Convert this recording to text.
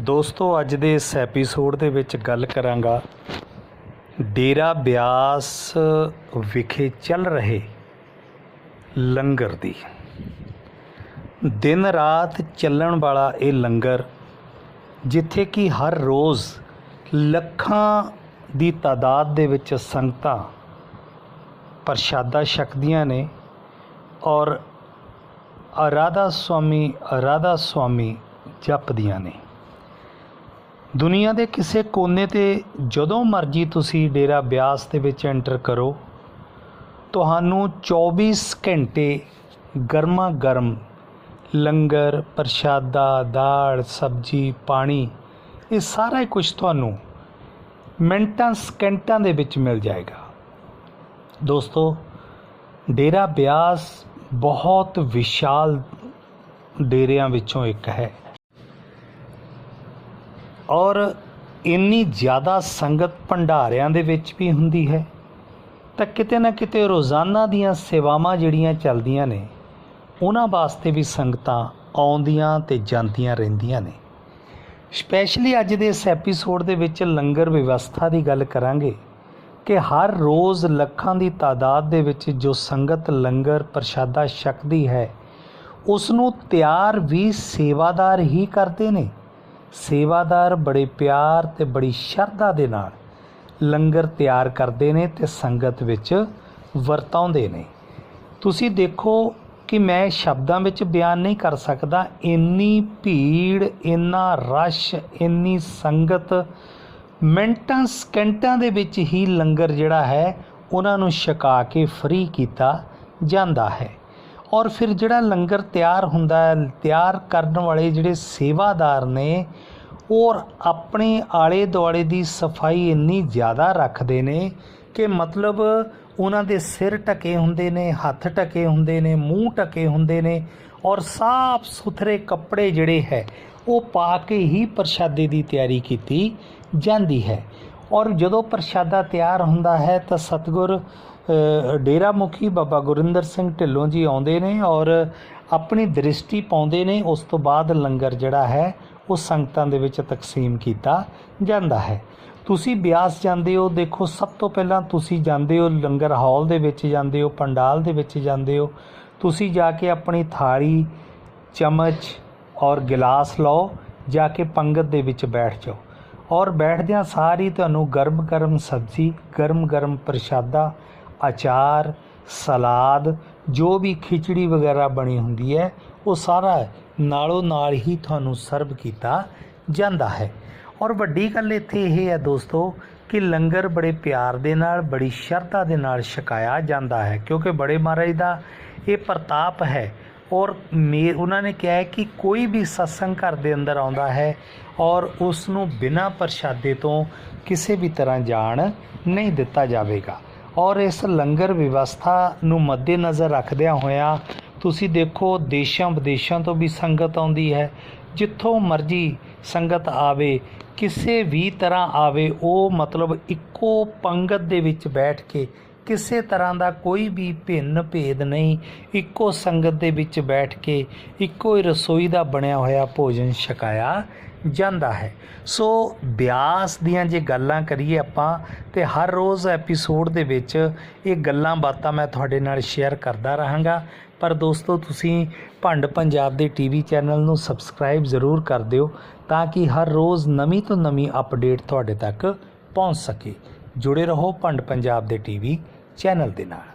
ਦੋਸਤੋ, ਅੱਜ ਦੇ ਇਸ ਐਪੀਸੋਡ ਦੇ ਵਿੱਚ ਗੱਲ ਕਰਾਂਗਾ ਡੇਰਾ ਬਿਆਸ ਵਿਖੇ ਚੱਲ ਰਹੇ ਲੰਗਰ ਦੀ। ਦਿਨ ਰਾਤ ਚੱਲਣ ਵਾਲਾ ਇਹ ਲੰਗਰ, ਜਿੱਥੇ ਕਿ ਹਰ ਰੋਜ਼ ਲੱਖਾਂ ਦੀ ਤਾਦਾਦ ਦੇ ਵਿੱਚ ਸੰਗਤਾਂ ਪ੍ਰਸ਼ਾਦਾ ਛਕਦੀਆਂ ਨੇ ਔਰ ਰਾਧਾ ਸੁਆਮੀ ਰਾਧਾ ਸੁਆਮੀ ਜਪਦੀਆਂ ਨੇ। ਦੁਨੀਆ ਦੇ ਕਿਸੇ ਕੋਨੇ ਤੇ ਜਦੋਂ ਮਰਜ਼ੀ ਤੁਸੀਂ ਡੇਰਾ ਬਿਆਸ ਦੇ ਵਿੱਚ ਐਂਟਰ ਕਰੋ, ਤੁਹਾਨੂੰ 24 ਘੰਟੇ ਗਰਮਾ ਗਰਮ ਲੰਗਰ, ਪ੍ਰਸ਼ਾਦਾ, ਦਾਲ, ਸਬਜੀ, ਪਾਣੀ, ਇਹ ਸਾਰਾ ਹੀ ਕੁਝ ਤੁਹਾਨੂੰ ਮਿੰਟਾਂ ਸਕਿੰਟਾਂ ਦੇ ਵਿੱਚ ਮਿਲ ਜਾਏਗਾ। ਦੋਸਤੋ, ਡੇਰਾ ਬਿਆਸ ਬਹੁਤ ਵਿਸ਼ਾਲ ਡੇਰਿਆਂ ਵਿੱਚੋਂ ਇੱਕ ਹੈ। ਔਰ ਇੰਨੀ ਜ਼ਿਆਦਾ ਸੰਗਤ ਭੰਡਾਰਿਆਂ ਦੇ ਵਿੱਚ ਵੀ ਹੁੰਦੀ ਹੈ, ਤਾਂ ਕਿਤੇ ਨਾ ਕਿਤੇ ਰੋਜ਼ਾਨਾ ਦੀਆਂ ਸੇਵਾਵਾਂ ਜਿਹੜੀਆਂ ਚੱਲਦੀਆਂ ਨੇ, ਉਹਨਾਂ ਵਾਸਤੇ ਵੀ ਸੰਗਤਾਂ ਆਉਂਦੀਆਂ ਤੇ ਜਾਂਦੀਆਂ ਰਹਿੰਦੀਆਂ ਨੇ। ਸਪੈਸ਼ਲੀ ਅੱਜ ਦੇ ਇਸ ਐਪੀਸੋਡ ਦੇ ਵਿੱਚ ਲੰਗਰ ਵਿਵਸਥਾ ਦੀ ਗੱਲ ਕਰਾਂਗੇ ਕਿ ਹਰ ਰੋਜ਼ ਲੱਖਾਂ ਦੀ ਤਾਦਾਦ ਦੇ ਵਿੱਚ ਜੋ ਸੰਗਤ ਲੰਗਰ ਪ੍ਰਸ਼ਾਦਾ ਛਕਦੀ ਹੈ ਉਸ ਨੂੰ ਤਿਆਰ ਵੀ ਸੇਵਾਦਾਰ ਹੀ ਕਰਦੇ ਨੇ। ਸੇਵਾਦਾਰ ਬੜੇ ਪਿਆਰ ਤੇ ਬੜੀ ਸ਼ਰਧਾ ਦੇ ਨਾਲ ਲੰਗਰ ਤਿਆਰ ਕਰਦੇ ਨੇ ਤੇ ਸੰਗਤ ਵਿੱਚ ਵਰਤਾਉਂਦੇ ਨੇ। ਤੁਸੀਂ ਦੇਖੋ ਕਿ ਮੈਂ ਸ਼ਬਦਾਂ ਵਿੱਚ ਬਿਆਨ ਨਹੀਂ ਕਰ ਸਕਦਾ। ਇੰਨੀ ਭੀੜ, ਇੰਨਾ ਰਸ਼, ਇੰਨੀ ਸੰਗਤ, ਮਿੰਟਾਂ, ਸਕਿੰਟਾਂ ਦੇ ਵਿੱਚ ਹੀ ਲੰਗਰ ਜਿਹੜਾ ਹੈ, ਉਹਨਾਂ ਨੂੰ ਛਕਾ ਕੇ ਫ੍ਰੀ ਕੀਤਾ ਜਾਂਦਾ ਹੈ। ਔਰ ਫਿਰ ਜਿਹੜਾ ਲੰਗਰ ਤਿਆਰ ਹੁੰਦਾ ਹੈ, ਤਿਆਰ ਕਰਨ ਵਾਲੇ ਜਿਹੜੇ ਸੇਵਾਦਾਰ ਨੇ, ਔਰ ਆਪਣੇ ਆਲੇ ਦੁਆਲੇ ਦੀ ਸਫ਼ਾਈ ਇੰਨੀ ਜ਼ਿਆਦਾ ਰੱਖਦੇ ਨੇ ਕਿ ਮਤਲਬ ਉਹਨਾਂ ਦੇ ਸਿਰ ਢਕੇ ਹੁੰਦੇ ਨੇ, ਹੱਥ ਢਕੇ ਹੁੰਦੇ ਨੇ, ਮੂੰਹ ਢਕੇ ਹੁੰਦੇ ਨੇ ਔਰ ਸਾਫ਼ ਸੁਥਰੇ ਕੱਪੜੇ ਜਿਹੜੇ ਹੈ, ਉਹ ਪਾ ਕੇ ਹੀ ਪ੍ਰਸ਼ਾਦੇ ਦੀ ਤਿਆਰੀ ਕੀਤੀ ਜਾਂਦੀ ਹੈ। ਔਰ ਜਦੋਂ ਪ੍ਰਸ਼ਾਦਾ ਤਿਆਰ ਹੁੰਦਾ ਹੈ ਤਾਂ ਸਤਗੁਰ ਡੇਰਾ ਮੁਖੀ ਬਾਬਾ ਗੁਰਿੰਦਰ ਸਿੰਘ ਢਿੱਲੋਂ ਜੀ ਆਉਂਦੇ ਨੇ ਔਰ ਆਪਣੀ ਦ੍ਰਿਸ਼ਟੀ ਪਾਉਂਦੇ ਨੇ, ਉਸ ਤੋਂ ਬਾਅਦ ਲੰਗਰ ਜਿਹੜਾ ਹੈ, ਉਹ ਸੰਗਤਾਂ ਦੇ ਵਿੱਚ ਤਕਸੀਮ ਕੀਤਾ ਜਾਂਦਾ ਹੈ। ਤੁਸੀਂ ਬਿਆਸ ਜਾਂਦੇ ਹੋ, ਦੇਖੋ ਸਭ ਤੋਂ ਪਹਿਲਾਂ ਤੁਸੀਂ ਜਾਂਦੇ ਹੋ ਲੰਗਰ ਹਾਲ ਦੇ ਵਿੱਚ ਜਾਂਦੇ ਹੋ, ਪੰਡਾਲ ਦੇ ਵਿੱਚ ਜਾਂਦੇ ਹੋ। ਤੁਸੀਂ ਜਾ ਕੇ ਆਪਣੀ ਥਾਲੀ, ਚਮਚ ਔਰ ਗਿਲਾਸ ਲਓ, ਜਾ ਕੇ ਪੰਗਤ ਦੇ ਵਿੱਚ ਬੈਠ ਜਾਓ। ਔਰ ਬੈਠਦਿਆਂ ਸਾਰੀ ਤੁਹਾਨੂੰ ਗਰਮ ਗਰਮ ਸਬਜ਼ੀ ਗਰਮ ਗਰਮ ਪ੍ਰਸ਼ਾਦਾ ਅਚਾਰ, ਸਲਾਦ, ਜੋ ਵੀ ਖਿਚੜੀ ਵਗੈਰਾ ਬਣੀ ਹੁੰਦੀ ਹੈ, ਉਹ ਸਾਰਾ ਨਾਲੋਂ ਨਾਲ ਹੀ ਤੁਹਾਨੂੰ ਸਰਵ ਕੀਤਾ ਜਾਂਦਾ ਹੈ। ਔਰ ਵੱਡੀ ਗੱਲ ਇੱਥੇ ਇਹ ਹੈ ਦੋਸਤੋ ਕਿ ਲੰਗਰ ਬੜੇ ਪਿਆਰ ਦੇ ਨਾਲ, ਬੜੀ ਸ਼ਰਧਾ ਦੇ ਨਾਲ ਛਕਾਇਆ ਜਾਂਦਾ ਹੈ, ਕਿਉਂਕਿ ਬੜੇ ਮਹਾਰਾਜ ਦਾ ਇਹ ਪ੍ਰਤਾਪ ਹੈ। ਔਰ ਮੇ, ਉਹਨਾਂ ਨੇ ਕਿਹਾ ਹੈ ਕਿ ਕੋਈ ਵੀ ਸਤਸੰਗ ਘਰ ਦੇ ਅੰਦਰ ਆਉਂਦਾ ਹੈ ਔਰ ਉਸ ਨੂੰ ਬਿਨਾਂ ਪ੍ਰਸ਼ਾਦੇ ਤੋਂ ਕਿਸੇ ਵੀ ਤਰ੍ਹਾਂ ਜਾਣ ਨਹੀਂ ਦਿੱਤਾ ਜਾਵੇਗਾ। ਔਰ ਇਸ ਲੰਗਰ ਵਿਵਸਥਾ ਨੂੰ ਮੱਦੇਨਜ਼ਰ ਰੱਖਦਿਆਂ ਹੋਇਆਂ ਤੁਸੀਂ ਦੇਖੋ ਦੇਸ਼ਾਂ ਵਿਦੇਸ਼ਾਂ ਤੋਂ ਵੀ ਸੰਗਤ ਆਉਂਦੀ ਹੈ। ਜਿੱਥੋਂ ਮਰਜ਼ੀ ਸੰਗਤ ਆਵੇ, ਕਿਸੇ ਵੀ ਤਰ੍ਹਾਂ ਆਵੇ, ਉਹ ਮਤਲਬ ਇੱਕੋ ਪੰਗਤ ਦੇ ਵਿੱਚ ਬੈਠ ਕੇ ਕਿਸੇ ਤਰ੍ਹਾਂ ਦਾ ਕੋਈ ਵੀ ਭਿੰਨ ਭੇਦ ਨਹੀਂ, ਇੱਕੋ ਸੰਗਤ ਦੇ ਵਿੱਚ ਬੈਠ ਕੇ ਇੱਕੋ ਹੀ ਰਸੋਈ ਦਾ ਬਣਿਆ ਹੋਇਆ ਭੋਜਨ ਛਕਾਇਆ ਜਾਂਦਾ ਹੈ। ਸੋ ਬਿਆਸ ਦੀਆਂ ਜੇ ਗੱਲਾਂ ਕਰੀਏ ਆਪਾਂ, ਤੇ ਹਰ ਰੋਜ਼ ਐਪੀਸੋਡ ਦੇ ਵਿੱਚ ਇਹ ਗੱਲਾਂ ਬਾਤਾਂ ਮੈਂ ਤੁਹਾਡੇ ਨਾਲ ਸ਼ੇਅਰ ਕਰਦਾ ਰਹਾਂਗਾ। ਪਰ ਦੋਸਤੋ, ਤੁਸੀਂ ਭੰਡ ਪੰਜਾਬ ਦੇ ਟੀਵੀ ਚੈਨਲ ਨੂੰ ਸਬਸਕ੍ਰਾਈਬ ਜ਼ਰੂਰ ਕਰ ਦਿਓ, ਤਾਂ ਕਿ ਹਰ ਰੋਜ਼ ਨਵੀਂ ਤੋਂ ਨਵੀਂ ਅਪਡੇਟ ਤੁਹਾਡੇ ਤੱਕ ਪਹੁੰਚ ਸਕੇ। ਜੁੜੇ ਰਹੋ ਭੰਡ ਪੰਜਾਬ ਦੇ ਟੀਵੀ ਚੈਨਲ ਦੇ ਨਾਲ।